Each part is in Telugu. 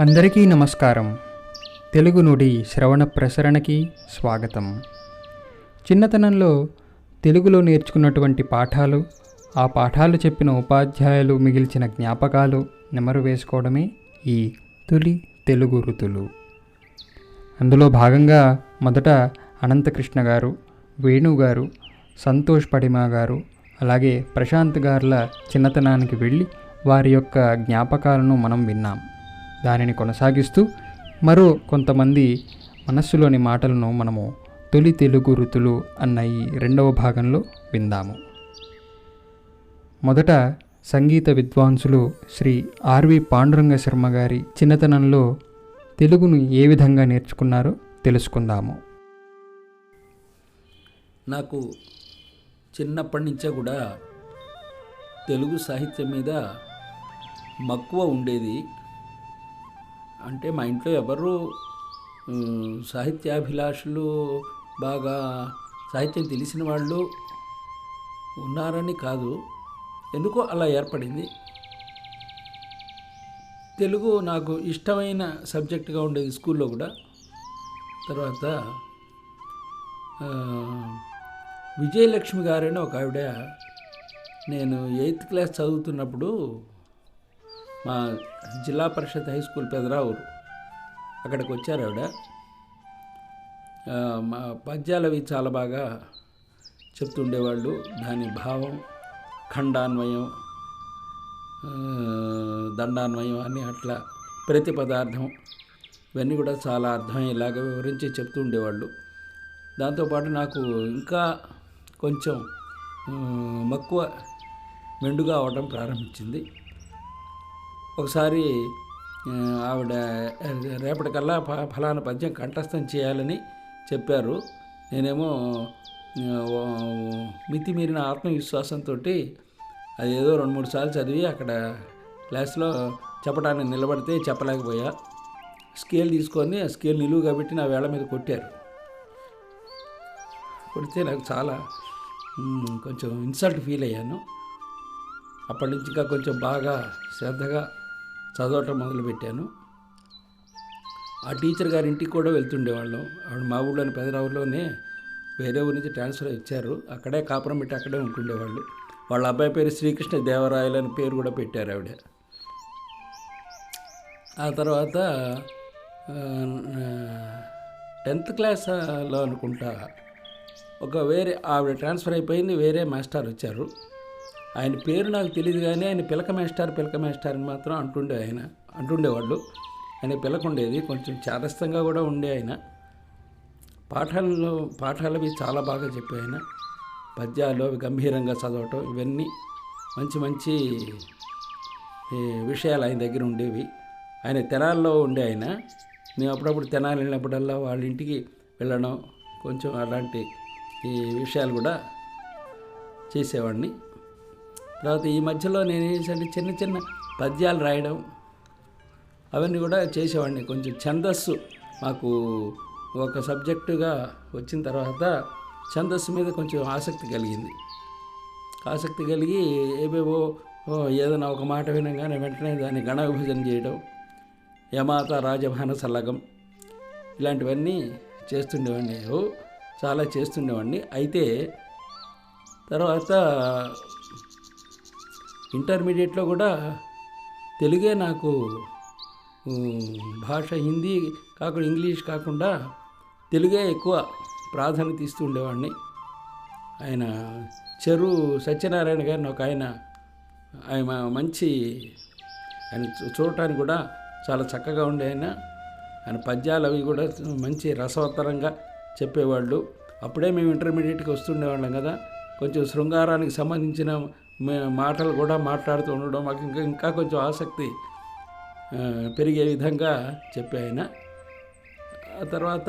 అందరికీ నమస్కారం. తెలుగు నుడి శ్రవణ ప్రసరణకి స్వాగతం. చిన్నతనంలో తెలుగులో నేర్చుకున్నటువంటి పాఠాలు ఆ పాఠాలు చెప్పిన ఉపాధ్యాయులు మిగిల్చిన జ్ఞాపకాలు నెమరు వేసుకోవడమే ఈ తొలి తెలుగు ఋతులు. అందులో భాగంగా మొదట అనంతకృష్ణ గారు వేణు గారు సంతోష్ పడిమా గారు అలాగే ప్రశాంత్ గారుల చిన్నతనానికి వెళ్ళి వారి యొక్క జ్ఞాపకాలను మనం విన్నాం. దానిని కొనసాగిస్తూ మరో కొంతమంది మనస్సులోని మాటలను మనము తొలి తెలుగు ఋతులు అన్న ఈ రెండవ భాగంలో విందాము. మొదట సంగీత విద్వాంసులు శ్రీ ఆర్వి పాండురంగ శర్మ గారి చిన్నతనంలో తెలుగును ఏ విధంగా నేర్చుకున్నారో తెలుసుకుందాము. నాకు చిన్నప్పటి నుంచే కూడా తెలుగు సాహిత్యం మీద మక్కువ ఉండేది. అంటే మా ఇంట్లో ఎవరు సాహిత్యాభిలాషులు బాగా సాహిత్యం తెలిసిన వాళ్ళు ఉన్నారని కాదు. ఎందుకో అలా ఏర్పడింది. తెలుగు నాకు ఇష్టమైన సబ్జెక్టుగా ఉండేది స్కూల్లో కూడా. తర్వాత విజయలక్ష్మి గారని ఒక ఆవిడ నేను ఎయిత్ క్లాస్ చదువుతున్నప్పుడు మా జిల్లా పరిషత్ హై స్కూల్ పెదరావురు. అక్కడికి వచ్చారు ఆవిడ. మా పద్యాలు అవి చాలా బాగా చెప్తుండేవాళ్ళు. దాని భావం ఖండాన్వయం దండాన్వయం అని అట్లా ప్రతి పదార్థం ఇవన్నీ కూడా చాలా అర్థమయ్యేలాగా వివరించి చెప్తూ ఉండేవాళ్ళు దాంతోపాటు నాకు ఇంకా కొంచెం మక్కువ మెండుగా అవడం ప్రారంభించింది. ఒకసారి ఆవిడ రేపటికల్లా ఫ- ఫలానా పద్యం కంఠస్థం చేయాలని చెప్పారు. నేనేమో మితిమీరిన ఆత్మవిశ్వాసంతో అదేదో రెండు మూడు సార్లు చదివి అక్కడ క్లాస్లో చెప్పడానికి నిలబడితే చెప్పలేకపోయా. స్కేల్ తీసుకొని ఆ స్కేల్ నిలువుగా పెట్టి నా వేళ మీద కొట్టారు. కొడితే నాకు చాలా కొంచెం ఇన్సల్ట్ ఫీల్ అయ్యాను. అప్పటి నుంచి ఇంకా కొంచెం బాగా శ్రద్ధగా చదవటం మొదలుపెట్టాను. ఆ టీచర్ గారి ఇంటికి కూడా వెళ్తుండేవాళ్ళం. ఆవిడ మా ఊళ్ళోని పెదరావులోనే వేరే ఊరి నుంచి ట్రాన్స్ఫర్ ఇచ్చారు. అక్కడే కాపురం పెట్టి అక్కడే ఉంటుండేవాళ్ళు. వాళ్ళ అబ్బాయి పేరు శ్రీకృష్ణ దేవరాయలు అని పేరు కూడా పెట్టారు ఆవిడ. ఆ తర్వాత టెన్త్ క్లాస్లో అనుకుంటా ఒక వేరే ఆవిడ ట్రాన్స్ఫర్ అయిపోయింది వేరే మాస్టర్ వచ్చారు. ఆయన పేరు నాకు తెలియదు కానీ ఆయన పిలక మేస్టార్ పిలక మేస్టార్ అని మాత్రం అంటుండే ఆయన. అంటుండేవాళ్ళు. ఆయన పిలక ఉండేది కొంచెం చారస్తంగా కూడా ఉండే ఆయన. పాఠాలలో పాఠాలు అవి చాలా బాగా చెప్పే ఆయన. పద్యాలు అవి గంభీరంగా చదవటం ఇవన్నీ మంచి మంచి విషయాలు ఆయన దగ్గర ఉండేవి. ఆయన తెనాల్లో ఉండే ఆయన. మేము అప్పుడప్పుడు తెనాలి వెళ్ళినప్పుడల్లా వాళ్ళ ఇంటికి వెళ్ళడం కొంచెం అలాంటి ఈ విషయాలు కూడా చేసేవాడిని. తర్వాత ఈ మధ్యలో నేను ఏంటంటే చిన్న చిన్న పద్యాలు రాయడం అవన్నీ కూడా చేసేవాడిని. కొంచెం ఛందస్సు మాకు ఒక సబ్జెక్టుగా వచ్చిన తర్వాత ఛందస్సు మీద కొంచెం ఆసక్తి కలిగింది. ఆసక్తి కలిగి ఏవేవో ఏదైనా ఒక మాట వినగానే వెంటనే దాన్ని గణ విభజన చేయడం యమాత రాజభాన సల్లగం ఇలాంటివన్నీ చేస్తుండేవాడిని. చాలా చేస్తుండేవాడిని. అయితే తర్వాత ఇంటర్మీడియట్లో కూడా తెలుగే నాకు భాష హిందీ కాకుండా ఇంగ్లీష్ కాకుండా తెలుగే ఎక్కువ ప్రాధాన్యత ఇస్తూ ఉండేవాడిని. ఆయన చెరు సత్యనారాయణ గారిని ఒక ఆయన ఆయన మంచి ఆయన చూ- చూడటానికి కూడా చాలా చక్కగా ఉండే ఆయన. ఆయన పద్యాలు అవి కూడా మంచి రసవత్తరంగా చెప్పేవాళ్ళు. అప్పుడే మేము ఇంటర్మీడియట్కి వస్తుండేవాళ్ళం కదా. కొంచెం శృంగారానికి సంబంధించిన మాటలు కూడా మాట్లాడుతూ ఉండడం మాకు ఇంకా ఇంకా కొంచెం ఆసక్తి పెరిగే విధంగా చెప్పే ఆయన. ఆ తర్వాత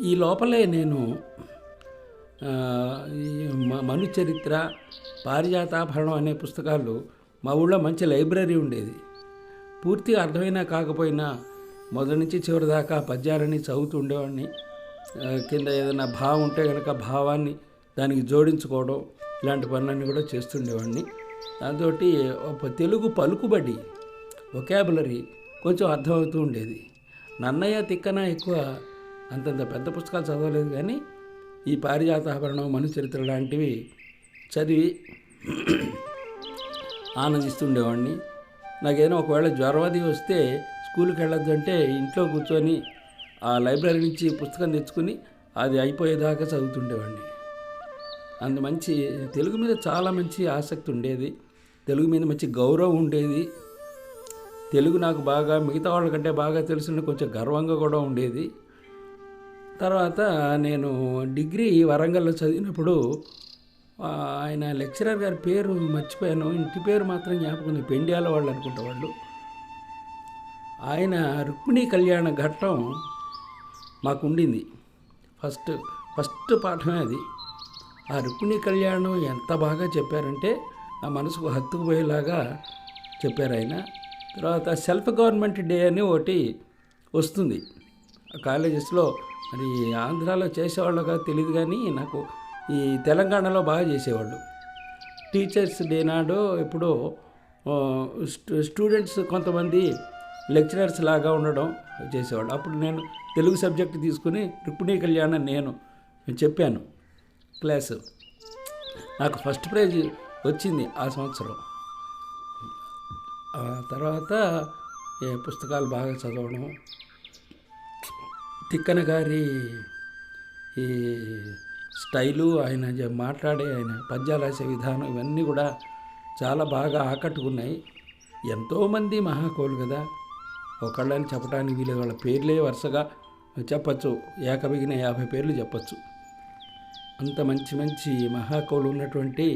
ఈ లోపలే నేను ఈ మ- మను చరిత్ర పారిజాతాభరణం అనే పుస్తకాలు మా ఊళ్ళో మంచి లైబ్రరీ ఉండేది. పూర్తిగా అర్థమైనా కాకపోయినా మొదటి నుంచి చివరి దాకా పద్యాలని చదువుతూ ఉండేవాడిని. కింద ఏదైనా భావం ఉంటే కనుక భావాన్ని దానికి జోడించుకోవడం ఇలాంటి పనులన్నీ కూడా చేస్తుండేవాడిని. దాంతో తెలుగు పలుకుబడి ఒకాబులరీ కొంచెం అర్థమవుతూ ఉండేది. నన్నయ్య తిక్కన ఎక్కువ అంతంత పెద్ద పుస్తకాలు చదవలేదు కానీ ఈ పారిజాతాభరణం మనుచరిత్ర లాంటివి చదివి ఆనందిస్తుండేవాడిని. నాకేదైనా ఒకవేళ జ్వరవాది వస్తే స్కూల్కి వెళ్ళొద్దు అంటే ఇంట్లో కూర్చొని ఆ లైబ్రరీ నుంచి పుస్తకం తెచ్చుకుని అది అయిపోయేదాకా చదువుతుండేవాడిని. అంత మంచి తెలుగు మీద చాలా మంచి ఆసక్తి ఉండేది. తెలుగు మీద మంచి గౌరవం ఉండేది. తెలుగు నాకు బాగా మిగతా వాళ్ళకంటే బాగా తెలిసిన కొంచెం గర్వంగా కూడా ఉండేది. తర్వాత నేను డిగ్రీ వరంగల్లో చదివినప్పుడు ఆయన లెక్చరర్ గారి పేరు మర్చిపోయాను. ఇంటి పేరు మాత్రం జ్ఞాపకం ఉంది పెండ్యాల వాళ్ళు అనుకుంటా వాళ్ళు. ఆయన రుక్మిణీ కళ్యాణ ఘట్టం మాకు ఉండింది ఫస్ట్ ఫస్ట్ పాఠమే అది. ఆ రుక్మిణి కళ్యాణం ఎంత బాగా చెప్పారంటే నా మనసుకు హత్తుకుపోయేలాగా చెప్పారు ఆయన. తర్వాత సెల్ఫ్ గవర్నమెంట్ డే అని ఒకటి వస్తుంది. ఆ కాలేజెస్లో మరి ఆంధ్రాలో చేసేవాళ్ళుగా తెలియదు కానీ నాకు ఈ తెలంగాణలో బాగా చేసేవాళ్ళు. టీచర్స్ డే నాడు ఎప్పుడో స్టూడెంట్స్ కొంతమంది లెక్చరర్స్ లాగా ఉండడం చేసేవాళ్ళు. అప్పుడు నేను తెలుగు సబ్జెక్ట్ తీసుకుని రుక్మిణీ కళ్యాణం నేను చెప్పాను. క్లాసు. నాకు ఫస్ట్ ప్రైజ్ వచ్చింది ఆ సంవత్సరం. ఆ తర్వాత ఏ పుస్తకాలు బాగా చదవడం తిక్కన గారి ఈ స్టైలు ఆయన మాట్లాడే ఆయన పద్యాలు రాసే విధానం ఇవన్నీ కూడా చాలా బాగా ఆకట్టుకున్నాయి. ఎంతోమంది మహాకోలు కదా. ఒకళ్ళని చెప్పడానికి వీళ్ళు వాళ్ళ పేర్లే వరుసగా చెప్పచ్చు. ఏకబిగిన యాభై పేర్లు చెప్పచ్చు. అంత మంచి మంచి మహాకవులు ఉన్నటువంటి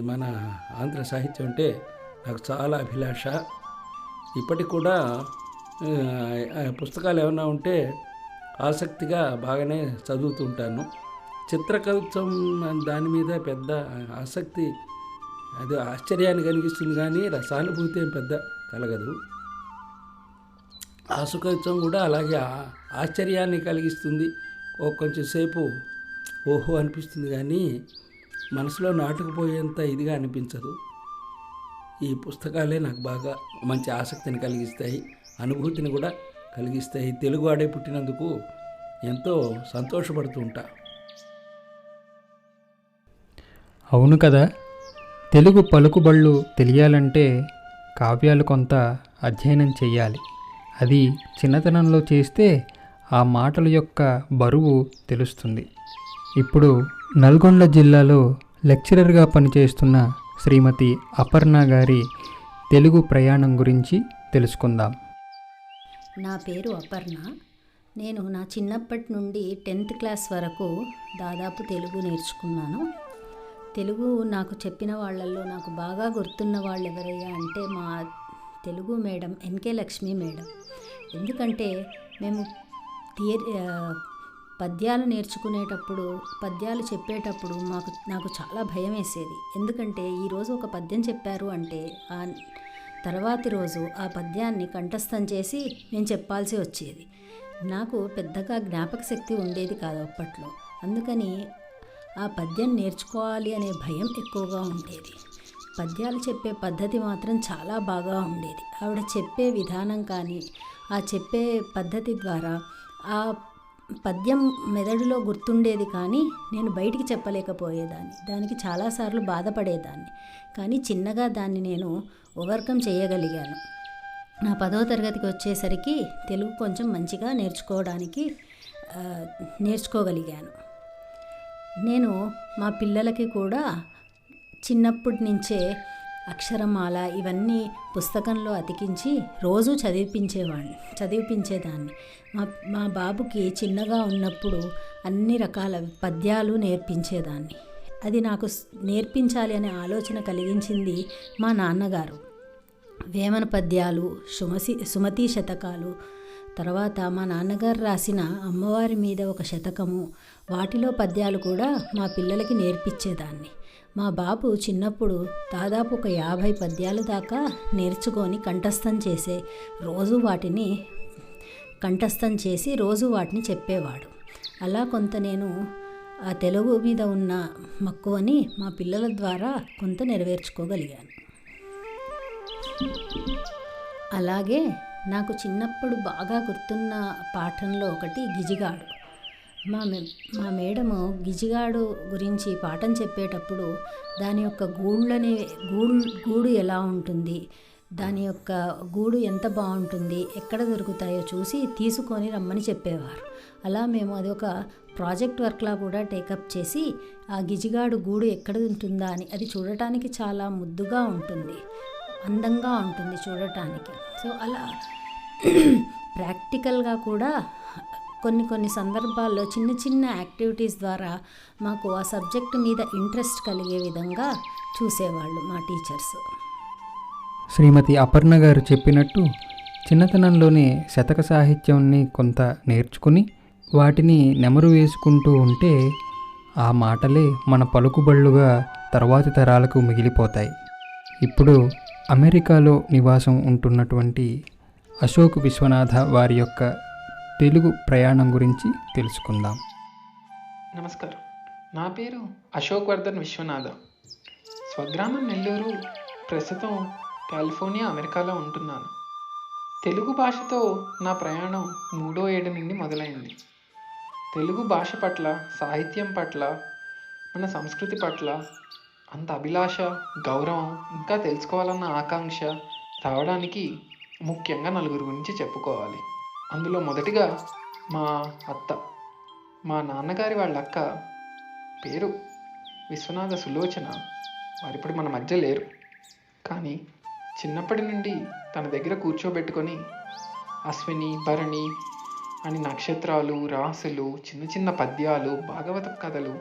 మన ఆంధ్ర సాహిత్యం అంటే నాకు చాలా అభిలాష. ఇప్పటికి కూడా ఆ, పుస్తకాలు ఏమైనా ఉంటే ఆసక్తిగా బాగానే చదువుతుంటాను చిత్రకవిత్వం దాని మీద పెద్ద ఆసక్తి అది ఆశ్చర్యాన్ని కలిగిస్తుంది కానీ రసానుభూతి ఏం పెద్ద కలగదు. ఆసుకవిత్వం కూడా అలాగే ఆశ్చర్యాన్ని కలిగిస్తుంది. ఓ కొంచెం సేపు ఓహో అనిపిస్తుంది కానీ మనసులో నాటుకుపోయేంత ఇదిగా అనిపించదు. ఈ పుస్తకాలే నాకు బాగా మంచి ఆసక్తిని కలిగిస్తాయి అనుభూతిని కూడా కలిగిస్తాయి. తెలుగు ఆడే పుట్టినందుకు ఎంతో సంతోషపడుతూ ఉంటా. అవును కదా తెలుగు పలుకుబళ్ళు తెలియాలంటే కావ్యాలు కొంత అధ్యయనం చేయాలి అది చిన్నతనంలో చేస్తే ఆ మాటల యొక్క బరువు తెలుస్తుంది. ఇప్పుడు నల్గొండ జిల్లాలో లెక్చరర్గా పనిచేస్తున్న శ్రీమతి అపర్ణ గారి తెలుగు ప్రయాణం గురించి తెలుసుకుందాం. నా పేరు అపర్ణ. నేను నా చిన్నప్పటి నుండి టెన్త్ క్లాస్ వరకు దాదాపు తెలుగు నేర్చుకున్నాను. తెలుగు నాకు చెప్పిన వాళ్ళల్లో నాకు బాగా గుర్తున్న వాళ్ళు ఎవరయ్యా అంటే మా Telugu madam NK Lakshmi madam. ఎందుకంటే మేము థియరీ పద్యాలు నేర్చుకునేటప్పుడు పద్యాలు చెప్పేటప్పుడు మాకు నాకు చాలా భయం వేసేది. ఎందుకంటే ఈరోజు ఒక పద్యం చెప్పారు అంటే ఆ తర్వాతి రోజు ఆ పద్యాన్ని కంఠస్థం చేసి నేను చెప్పాల్సి వచ్చేది. నాకు పెద్దగా జ్ఞాపక శక్తి ఉండేది కాదు అప్పట్లో. అందుకని ఆ పద్యం నేర్చుకోవాలి అనే భయం ఎక్కువగా ఉండేది. పద్యాలు చెప్పే పద్ధతి మాత్రం చాలా బాగా ఉండేది. ఆవిడ చెప్పే విధానం కానీ ఆ చెప్పే పద్ధతి ద్వారా ఆ పద్యం మెదడులో గుర్తుండేది కానీ నేను బయటికి చెప్పలేకపోయేదాన్ని. దానికి చాలాసార్లు బాధపడేదాన్ని. కానీ చిన్నగా దాన్ని నేను ఓవర్కమ్ చేయగలిగాను. నా పదో తరగతికి వచ్చేసరికి తెలుగు కొంచెం మంచిగా నేర్చుకోవడానికి నేర్చుకోగలిగాను. నేను మా పిల్లలకి కూడా చిన్నప్పటి నుంచే అక్షరమాల ఇవన్నీ పుస్తకంలో అతికించి రోజు చదివిపించేవాడిని చదివిపించేదాన్ని. మా మా బాబుకి చిన్నగా ఉన్నప్పుడు అన్ని రకాల పద్యాలు నేర్పించేదాన్ని. అది నాకు నేర్పించాలి అనే ఆలోచన కలిగించింది మా నాన్నగారు. వేమన పద్యాలు సుమసి సుమతి శతకాలు తర్వాత మా నాన్నగారు రాసిన అమ్మవారి మీద ఒక శతకము వాటిలో పద్యాలు కూడా మా పిల్లలకి నేర్పించేదాన్ని. మా బాబు చిన్నప్పుడు దాదాపు ఒక యాభై పద్యాలు దాకా నేర్చుకొని కంఠస్థం చేసే రోజు వాటిని కంఠస్థం చేసి రోజు వాటిని చెప్పేవాడు. అలా కొంత నేను ఆ తెలుగు మీద ఉన్న మక్కువని మా పిల్లల ద్వారా కొంత నెరవేర్చుకోగలిగాను. అలాగే నాకు చిన్నప్పుడు బాగా గుర్తున్న పాఠంలో ఒకటి గిజిగాడు. మా మే మా మేడము గిజిగాడు గురించి పాఠం చెప్పేటప్పుడు దాని యొక్క గూళ్ళని గూడు గూడు ఎలా ఉంటుంది? దాని యొక్క గూడు ఎంత బాగుంటుంది? ఎక్కడ దొరుకుతాయో చూసి తీసుకొని రమ్మని చెప్పేవారు. అలా మేము అది ఒక ప్రాజెక్ట్ వర్క్లా కూడా టేకప్ చేసి ఆ గిజిగాడు గూడు ఎక్కడ ఉంటుందా అని అది చూడటానికి చాలా ముద్దుగా ఉంటుంది. అందంగా ఉంటుంది చూడటానికి. సో అలా ప్రాక్టికల్గా కూడా కొన్ని కొన్ని సందర్భాల్లో చిన్న చిన్న యాక్టివిటీస్ ద్వారా మాకు ఆ సబ్జెక్ట్ మీద ఇంట్రెస్ట్ కలిగే విధంగా చూసేవాళ్ళు మా టీచర్స్. శ్రీమతి అపర్ణ గారు చెప్పినట్టు చిన్నతనంలోనే శతక సాహిత్యాన్ని కొంత నేర్చుకుని వాటిని నెమరు వేసుకుంటూ ఉంటే ఆ మాటలే మన పలుకుబళ్ళుగా తర్వాతి తరాలకు మిగిలిపోతాయి. ఇప్పుడు అమెరికాలో నివాసం ఉంటున్నటువంటి అశోక్ విశ్వనాథ వారి యొక్క తెలుగు ప్రయాణం గురించి తెలుసుకుందాం. నమస్కారం. నా పేరు అశోక్ వర్ధన్ విశ్వనాథ. స్వగ్రామం నెల్లూరు ప్రస్తుతం కాలిఫోర్నియా అమెరికాలో ఉంటున్నాను. తెలుగు భాషతో నా ప్రయాణం మూడో ఏడు నుండి మొదలైంది. తెలుగు భాష పట్ల సాహిత్యం పట్ల మన సంస్కృతి పట్ల అంత అభిలాష గౌరవం ఇంకా తెలుసుకోవాలన్న ఆకాంక్ష రావడానికి ముఖ్యంగా నలుగురు గురించి చెప్పుకోవాలి. అందులో మొదటిగా మా అత్త మా నాన్నగారి వాళ్ళ అక్క పేరు విశ్వనాథ సులోచన. వారిప్పుడు మన మధ్య లేరు. కానీ చిన్నప్పటి నుండి తన దగ్గర కూర్చోబెట్టుకొని అశ్విని భరణి అని నక్షత్రాలు రాసులు చిన్న చిన్న పద్యాలు భాగవత కథలు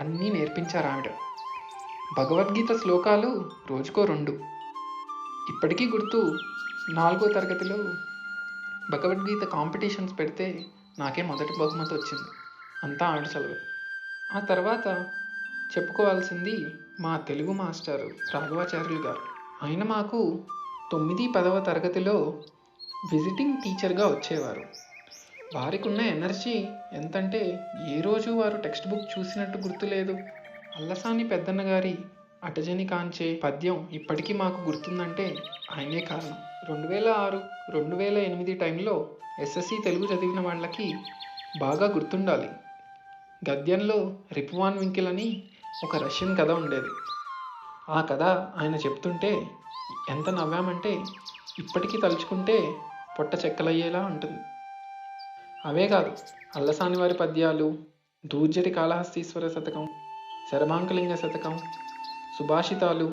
అన్నీ నేర్పించారు ఆవిడ. భగవద్గీత శ్లోకాలు రోజుకో రెండు. ఇప్పటికీ గుర్తు నాలుగో తరగతిలో భగవద్గీత కాంపిటీషన్స్ పెడితే నాకే మొదటి బహుమతి వచ్చింది. అంతా ఆవిడ చదువు ఆ తర్వాత చెప్పుకోవాల్సింది మా తెలుగు మాస్టారు రాఘవాచార్యులు గారు. ఆయన మాకు తొమ్మిది పదవ తరగతిలో విజిటింగ్ టీచర్గా వచ్చేవారు. వారికి ఉన్న ఎనర్జీ ఎంతంటే ఏ రోజు వారు టెక్స్ట్ బుక్ చూసినట్టు గుర్తులేదు. అల్లసాని పెద్దన్న గారి అటజని కాంచే పద్యం ఇప్పటికీ మాకు గుర్తుందంటే ఆయనే కారణం. రెండు వేల ఆరు రెండు వేల ఎనిమిది టైంలో ఎస్ఎస్సి తెలుగు చదివిన వాళ్ళకి బాగా గుర్తుండాలి. గద్యంలో రిపువాన్ వింకిల్ అని ఒక రష్యన్ కథ ఉండేది. ఆ కథ ఆయన చెప్తుంటే ఎంత నవ్వామంటే ఇప్పటికీ తలుచుకుంటే పొట్ట చెక్కలయ్యేలా ఉంటుంది. అవే కాదు అల్లసాని వారి పద్యాలు దూర్జటి కాళహస్తీశ్వర శతకం శరభాంకలింగ శతకం సుభాషితాలు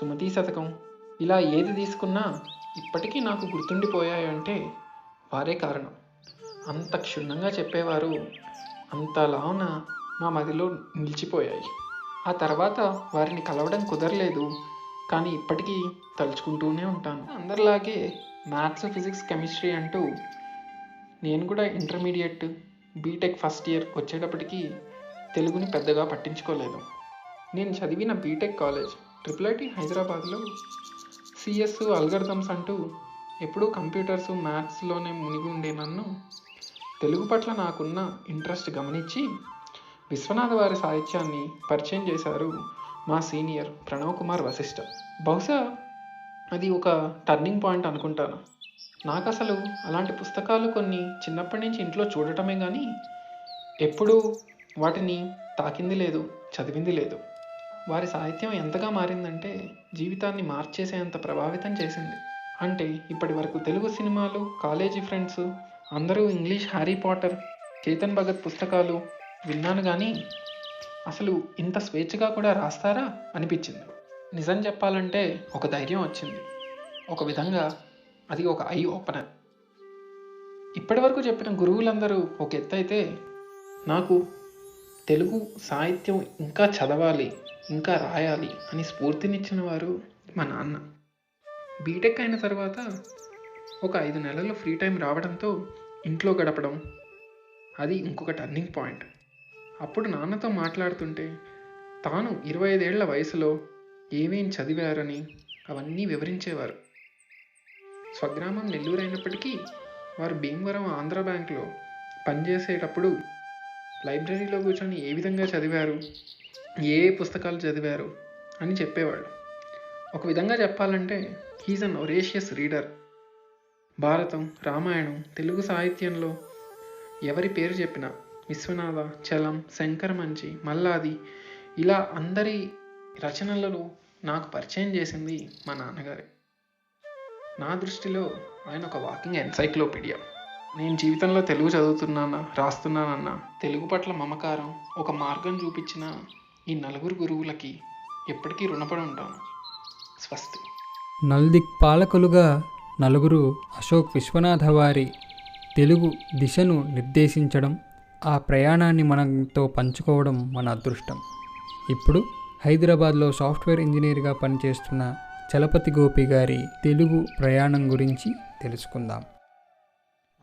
సుమతీ శతకం ఇలా ఏది తీసుకున్నా ఇప్పటికీ నాకు గుర్తుండిపోయాయి అంటే వారే కారణం. అంత క్షుణ్ణంగా చెప్పేవారు అంత లావున మా మదిలో నిలిచిపోయాయి. ఆ తర్వాత వారిని కలవడం కుదరలేదు కానీ ఇప్పటికీ తలుచుకుంటూనే ఉంటాను. అందరిలాగే మ్యాథ్స్ ఫిజిక్స్ కెమిస్ట్రీ అంటూ నేను కూడా ఇంటర్మీడియట్ బీటెక్ ఫస్ట్ ఇయర్ వచ్చేటప్పటికి తెలుగుని పెద్దగా పట్టించుకోలేదు. నేను చదివిన బీటెక్ కాలేజ్ ట్రిపుల్ ఐటీ హైదరాబాద్లో. సిఎస్ అల్గర్థమ్స్ అంటూ ఎప్పుడూ కంప్యూటర్స్ మ్యాథ్స్లోనే మునిగి ఉండే నన్ను తెలుగు పట్ల నాకున్న ఇంట్రెస్ట్ గమనించి విశ్వనాథ వారి సాహిత్యాన్ని పరిచయం చేశారు మా సీనియర్ ప్రణవ్ కుమార్ వశిష్ఠ బహుశా అది ఒక టర్నింగ్ పాయింట్ అనుకుంటాను. నాకు అసలు అలాంటి పుస్తకాలు కొన్ని చిన్నప్పటి నుంచి ఇంట్లో చూడటమే కానీ ఎప్పుడూ వాటిని తాకింది లేదు చదివింది లేదు. వారి సాహిత్యం ఎంతగా మారిందంటే జీవితాన్ని మార్చేసేంత ప్రభావితం చేసింది. అంటే ఇప్పటి వరకు తెలుగు సినిమాలు కాలేజీ ఫ్రెండ్స్ అందరూ English Harry Potter Chetan Bhagat పుస్తకాలు విన్నాను కానీ అసలు ఇంత స్వేచ్ఛగా కూడా రాస్తారా అనిపించింది. నిజం చెప్పాలంటే ఒక ధైర్యం వచ్చింది. ఒక విధంగా అది ఒక ఐ ఓపెనర్. ఇప్పటి వరకు చెప్పిన గురువులందరూ ఒక ఎత్తు అయితే నాకు తెలుగు సాహిత్యం ఇంకా చదవాలి ఇంకా రాయాలి అని స్ఫూర్తినిచ్చిన వారు మా నాన్న. బీటెక్ అయిన తర్వాత ఒక ఐదు నెలలు ఫ్రీ టైం రావడంతో ఇంట్లో గడపడం అది ఇంకొక టర్నింగ్ పాయింట్. అప్పుడు నాన్నతో మాట్లాడుతుంటే తాను ఇరవై ఐదేళ్ళ వయసులో ఏమేం చదివారని అవన్నీ వివరించేవారు. స్వగ్రామం నెల్లూరు అయినప్పటికీ వారు భీమవరం ఆంధ్ర బ్యాంక్లో పనిచేసేటప్పుడు లైబ్రరీలో కూర్చొని ఏ విధంగా చదివారు ఏ ఏ పుస్తకాలు చదివారు అని చెప్పేవాడు. ఒక విధంగా చెప్పాలంటే he's an voracious reader Bharatam Ramayanam Telugu సాహిత్యంలో ఎవరి పేరు చెప్పినా విశ్వనాథ చలం శంకర మంచి మల్లాది ఇలా అందరి రచనలలో నాకు పరిచయం చేసింది మా నాన్నగారే. నా దృష్టిలో ఆయన ఒక వాకింగ్ ఎన్సైక్లోపీడియా. నేను జీవితంలో తెలుగు చదువుతున్నానా రాస్తున్నానన్నా తెలుగు పట్ల మమకారం ఒక మార్గం చూపించిన ఈ నలుగురు గురువులకి ఎప్పటికీ రుణపడి ఉంటాను స్వస్తి. నల్దిక్ పాలకులుగా నలుగురు అశోక్ విశ్వనాథ వారి తెలుగు దిశను నిర్దేశించడం ఆ ప్రయాణాన్ని మనతో పంచుకోవడం మన అదృష్టం. ఇప్పుడు హైదరాబాద్లో సాఫ్ట్వేర్ ఇంజనీర్గా పనిచేస్తున్న చలపతి గోపి గారి తెలుగు ప్రయాణం గురించి తెలుసుకుందాం.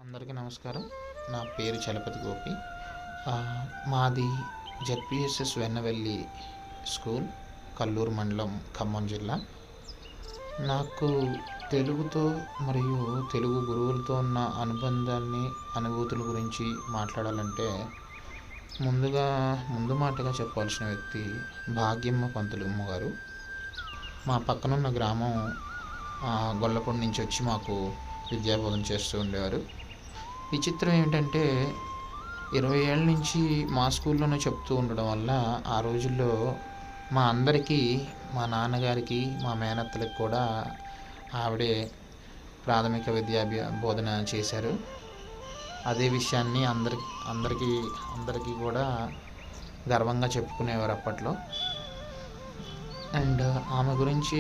అందరికీ నమస్కారం. నా పేరు చలపతి గోపి. ఆ, మాది జెడ్పిఎస్ఎస్ వెన్నవెల్లి స్కూల్ కల్లూరు మండలం ఖమ్మం జిల్లా. నాకు తెలుగుతో మరియు తెలుగు గురువులతో ఉన్న అనుబంధాన్ని అనుభూతుల గురించి మాట్లాడాలంటే ముందుగా ముందు మాటగా చెప్పాల్సిన వ్యక్తి భాగ్యమ్మ పంతులు అమ్మగారు మా పక్కనున్న గ్రామం గొల్లపూడి నుంచి వచ్చి మాకు విద్యాబోధన చేస్తూ ఉండేవారు. విచిత్రం ఏమిటంటే ఇరవై ఏళ్ళ నుంచి మా స్కూల్లోనే చెప్తూ ఉండడం వల్ల ఆ రోజుల్లో మా అందరికీ మా నాన్నగారికి మా మేనత్తలకు కూడా ఆవిడే ప్రాథమిక విద్యాభ్యా బోధన చేశారు. అదే విషయాన్ని అందరి అందరికీ అందరికీ కూడా గర్వంగా చెప్పుకునేవారు అప్పట్లో. అండ్ ఆమె గురించి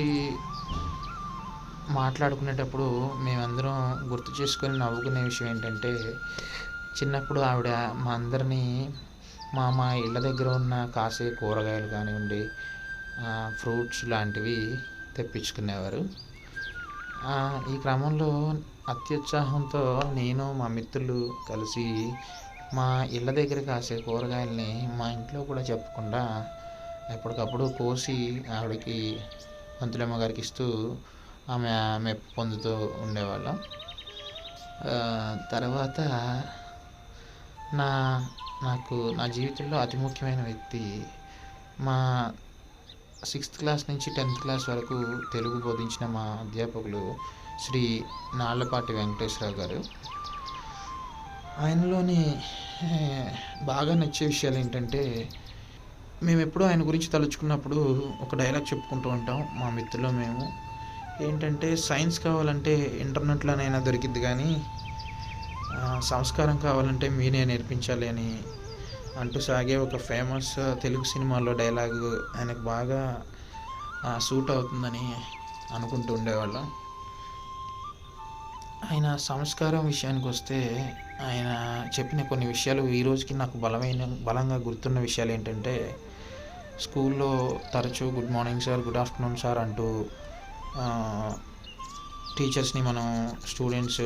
మాట్లాడుకునేటప్పుడు మేమందరం గుర్తు చేసుకొని నవ్వుకునే విషయం ఏంటంటే చిన్నప్పుడు ఆవిడ మా అందరినీ మా మా ఇళ్ళ దగ్గర ఉన్న కాసే కూరగాయలు కానివ్వండి ఫ్రూట్స్ లాంటివి తెప్పించుకునేవారు. ఈ క్రమంలో అత్యుత్సాహంతో నేను మా మిత్రులు కలిసి మా ఇళ్ళ దగ్గర కాసే కూరగాయల్ని మా ఇంట్లో కూడా చెప్పకుండా ఎప్పటికప్పుడు కోసి ఆవిడకి పంతులమ్మ గారికి ఇస్తూ ఆమె మెప్పు పొందుతూ ఉండేవాళ్ళం. తర్వాత నా నాకు నా జీవితంలో అతి ముఖ్యమైన వ్యక్తి మా సిక్స్త్ క్లాస్ నుంచి టెన్త్ క్లాస్ వరకు తెలుగు బోధించిన మా అధ్యాపకులు శ్రీ నాళ్ళపాటి వెంకటేశ్వరరావు గారు. ఆయనలోని బాగా నచ్చే విషయాలు ఏంటంటే మేము ఎప్పుడూ ఆయన గురించి తలుచుకున్నప్పుడు ఒక డైలాగ్ చెప్పుకుంటూ ఉంటాం మా మిత్రులు మేము. ఏంటంటే సైన్స్ కావాలంటే ఇంటర్నెట్లోనైనా దొరికిద్ది కానీ సంస్కారం కావాలంటే మీరే నేర్పించాలి అని అంటూ సాగే ఒక ఫేమస్ తెలుగు సినిమాలో డైలాగ్ ఆయనకు బాగా సూట్ అవుతుందని అనుకుంటూ ఉండేవాళ్ళం. ఆయన సంస్కారం విషయానికి వస్తే ఆయన చెప్పిన కొన్ని విషయాలు ఈ రోజుకి నాకు బలమైన బలంగా గుర్తున్న విషయాలు ఏంటంటే స్కూల్లో తరచూ good morning sir good afternoon sir అంటూ టీచర్స్ని మనం స్టూడెంట్స్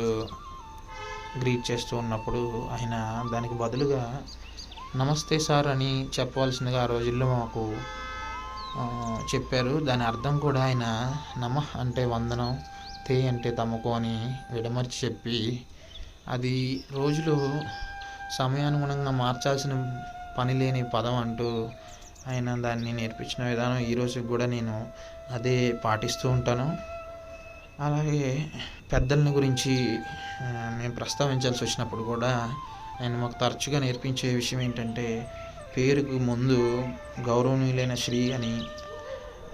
గ్రీట్ చేస్తూ ఉన్నప్పుడు ఆయన దానికి బదులుగా నమస్తే సార్ అని చెప్పవలసిందిగా ఆ రోజుల్లో మాకు చెప్పారు. దాని అర్థం కూడా ఆయన నమ అంటే వందనం తే అంటే తమకు అని విడమర్చి చెప్పి అది రోజులు సమయానుగుణంగా మార్చాల్సిన పని లేని పదం అంటూ ఆయన దాన్ని నేర్పించిన విధానం ఈరోజు కూడా నేను అదే పాటిస్తూ ఉంటాను. అలాగే పెద్దలని గురించి మేము ప్రస్తావించాల్సి వచ్చినప్పుడు కూడా ఆయన మాకు తరచుగా నేర్పించే విషయం ఏంటంటే పేరుకు ముందు గౌరవనీయులైన శ్రీ అని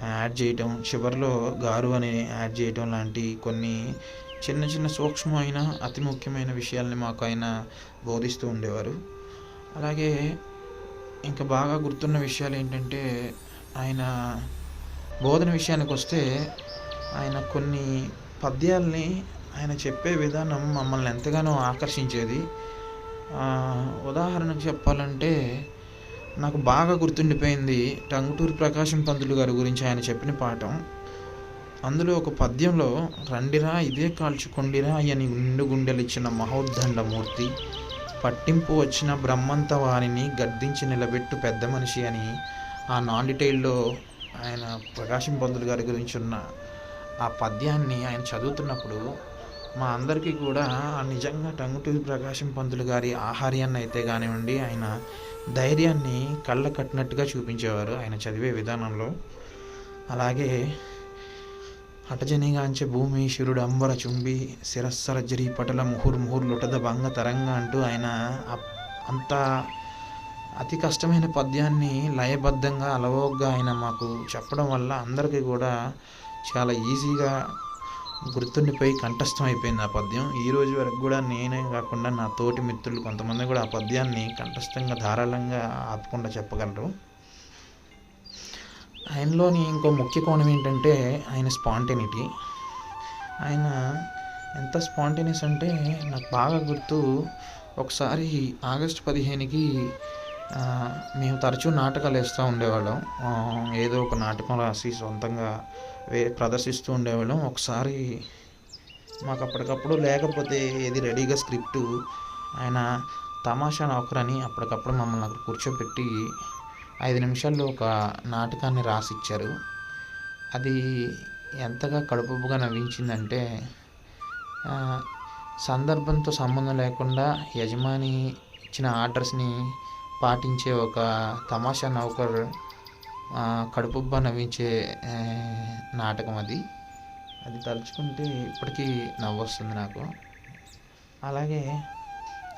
యాడ్ చేయటం చివరిలో గారు అని యాడ్ చేయటం లాంటి కొన్ని చిన్న చిన్న సూక్ష్మమైన అతి ముఖ్యమైన విషయాల్ని మాకు ఆయన బోధిస్తూ ఉండేవారు. అలాగే ఇంకా బాగా గుర్తున్న విషయాలు ఏంటంటే ఆయన బోధన విషయానికి వస్తే ఆయన కొన్ని పద్యాల్ని ఆయన చెప్పే విధానం మమ్మల్ని ఎంతగానో ఆకర్షించేది. ఉదాహరణకు చెప్పాలంటే నాకు బాగా గుర్తుండిపోయింది టంగుటూరు ప్రకాశం పంతులు గారి గురించి ఆయన చెప్పిన పాఠం. అందులో ఒక పద్యంలో రండిరా ఇదే కాల్చుకొండిరా అని నిండు గుండెలిచ్చిన మహోద్దండ మూర్తి పట్టింపు వచ్చిన బ్రహ్మంత వారిని గద్దించి నిలబెట్టు పెద్ద మనిషి అని ఆ నాన్ డీటెయిల్లో ఆయన ప్రకాశం పంతులు గారి గురించి ఉన్న ఆ పద్యాన్ని ఆయన చదువుతున్నప్పుడు మా అందరికీ కూడా నిజంగా టంగుటూరి ప్రకాశం పంతులు గారి ఆహార్యాన్ని అయితే కానివ్వండి ఆయన ధైర్యాన్ని కళ్ళ కట్టినట్టుగా చూపించేవారు ఆయన చదివే విధానంలో. అలాగే అటజనిగాంచే భూమి శిరుడు అంబర చుంబి శిరస్సర జరి పటల ముహుర్ ముహుర్ లుటద భంగ తరంగా అంటూ ఆయన అప్- అంత అతి కష్టమైన పద్యాన్ని లయబద్ధంగా అలవోగ్గా ఆయన మాకు చెప్పడం వల్ల అందరికీ కూడా చాలా ఈజీగా గుర్తుండిపోయి కంఠస్థం అయిపోయింది ఆ పద్యం. ఈ రోజు వరకు కూడా నేనే కాకుండా నా తోటి మిత్రులు కొంతమంది కూడా ఆ పద్యాన్ని కంఠస్థంగా ధారాళంగా ఆపకుండా చెప్పగలరు. ఆయనలోని ఇంకో ముఖ్య కోణం ఏంటంటే ఆయన స్పాంటేనిటీ. ఆయన ఎంత స్పాంటేనియస్ అంటే నాకు బాగా గుర్తు ఒకసారి ఆగస్టు పదిహేనుకి మేము తరచూ నాటకాలు వేస్తూ ఉండేవాళ్ళం. ఏదో ఒక నాటకం రాసి సొంతంగా ప్రదర్శిస్తూ ఉండేవాళ్ళం. ఒకసారి మాకు అప్పటికప్పుడు లేకపోతే ఏది రెడీగా స్క్రిప్ట్ ఆయన తమాషా నౌకరని అప్పటికప్పుడు మమ్మల్ని అక్కడ కూర్చోబెట్టి ఐదు నిమిషాల్లో ఒక నాటకాన్ని రాసిచ్చారు. అది ఎంతగా కడుపుగా నవ్వించిందంటే సందర్భంతో సంబంధం లేకుండా యజమాని ఇచ్చిన ఆర్డర్స్ని పాటించే ఒక తమాషా నౌకర్ కడుపుబ్బ నవ్వించే నాటకం అది. అది తలుచుకుంటే ఇప్పటికీ నవ్వొస్తుంది నాకు. అలాగే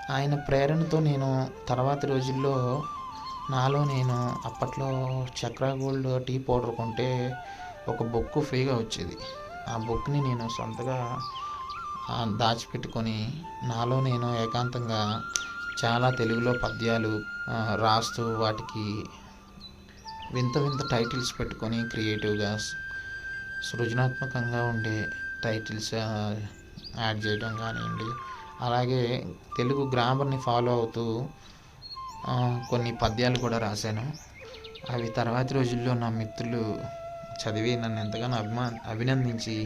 ఆయన ప్రేరణతో నేను తర్వాతి రోజుల్లో నాలో నేను అప్పట్లో చక్రా గోల్డ్ టీ పౌడర్ కొంటే ఒక బుక్ ఫ్రీగా వచ్చేది. ఆ బుక్ని నేను సొంతగా దాచిపెట్టుకొని నాలో నేను ఏకాంతంగా చాలా తెలుగులో పద్యాలు రాస్తూ వాటికి వింత వింత టైటిల్స్ పెట్టుకొని క్రియేటివ్గా సృజనాత్మకంగా ఉండే టైటిల్స్ యాడ్ చేయడం కానివ్వండి. అలాగే తెలుగు గ్రామర్ని ఫాలో అవుతూ కొన్ని పద్యాలు కూడా రాశాను. అవి తర్వాతి రోజుల్లో నా మిత్రులు చదివి నన్ను ఎంతగానో అభిమా అభినందించి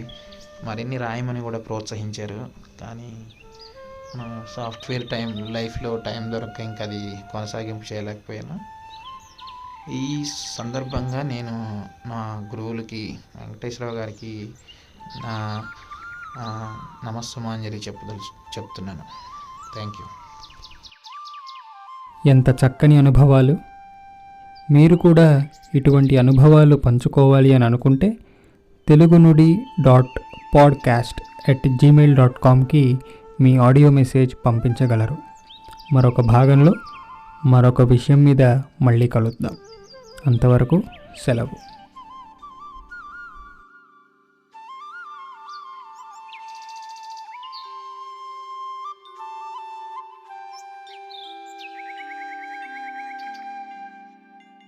మరిన్ని రాయమని కూడా ప్రోత్సహించారు. కానీ సాఫ్ట్వేర్ టైం లైఫ్లో టైం దొరక్క ఇంకా అది కొనసాగింపు చేయలేకపోయాను. ఈ సందర్భంగా నేను నా గురువులకి వెంకటేశ్వరరావు గారికి నా నమస్సుమాంజలి చెప్పదలు చెప్తున్నాను. థ్యాంక్ యూ ఎంత చక్కని అనుభవాలు. మీరు కూడా ఇటువంటి అనుభవాలు పంచుకోవాలి అని అనుకుంటే Telugu Nudi dot podcast at Gmail dot కామ్కి మీ ఆడియో మెసేజ్ పంపించగలరు. మరొక భాగంలో మరొక విషయం మీద మళ్ళీ కలుద్దాం. అంతవరకు సెలవు.